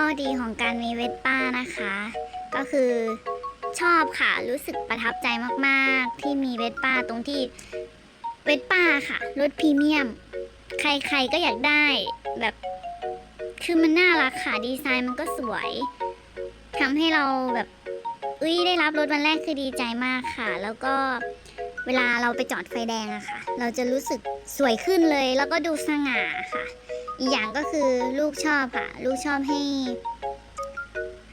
ข้อดีของการมีเวสป้านะคะ ก็คือชอบค่ะ รู้สึกประทับใจมากๆ ที่มีเวสป้าตรงที่เวสป้าค่ะรถพรีเมียม ใครๆก็อยากได้แบบคือมันน่ารักค่ะ ดีไซน์มันก็สวยทำให้เราแบบอุ้ยได้รับรถวันแรกคือดีใจมากค่ะ แล้วก็เวลาเราไปจอดไฟแดงอะค่ะ เราจะรู้สึกสวยขึ้นเลย แล้วก็ดูสง่าค่ะ อีกอย่างก็คือลูกชอบค่ะ ลูกชอบให้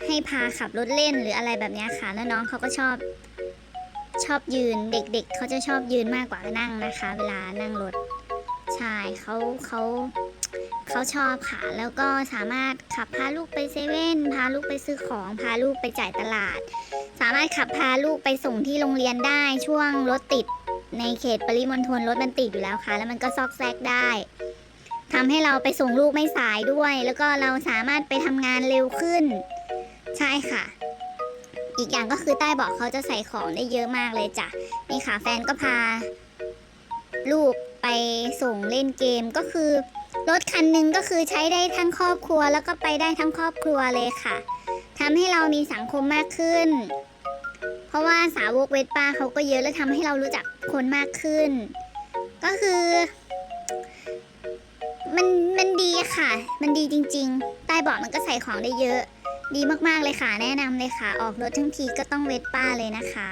ให้พาขับรถเล่นหรืออะไรแบบนี้ค่ะแล้วน้องเขาก็ชอบ ชอบยืนเด็กๆเขาจะชอบยืนมากกว่านั่งนะคะ เวลานั่งรถใช่เขาเขาเขาชอบค่ะ แล้วก็สามารถขับพาลูกไปเซเว่นพาลูกไปซื้อของ พาลูกไปจ่ายตลาด สามารถขับพาลูกไปส่งที่โรงเรียนได้ช่วงรถติดในเขตปริมณฑลรถมันติดอยู่แล้วค่ะ แล้วมันก็ซอกแซกได้ ทำให้เราไปส่งลูกไม่สายด้วย แล้วก็เราสามารถไปทำงานเร็วขึ้น ใช่ค่ะ อีกอย่างก็คือใต้เบาะเขาจะใส่ของได้เยอะมากเลยจ้ะนี่ค่ะแฟนก็พา ลูกไปส่งเล่นเกมก็คือ รถคันหนึ่งก็คือใช้ได้ทั้งครอบครัว แล้วก็ไปได้ทั้งครอบครัวเลยค่ะทำให้เรามีสังคมมากขึ้น เพราะว่าสาวกเวทป้าเขาก็เยอะและทำให้เรารู้จักคนมากขึ้น ก็คือ ค่ะ มันดีจริง ๆ ใต้เบาะมันก็ใส่ของได้เยอะ ดีมากๆเลยค่ะ แนะนำเลยค่ะ ออกรถทั้งทีก็ต้องเวทป้าเลยนะคะ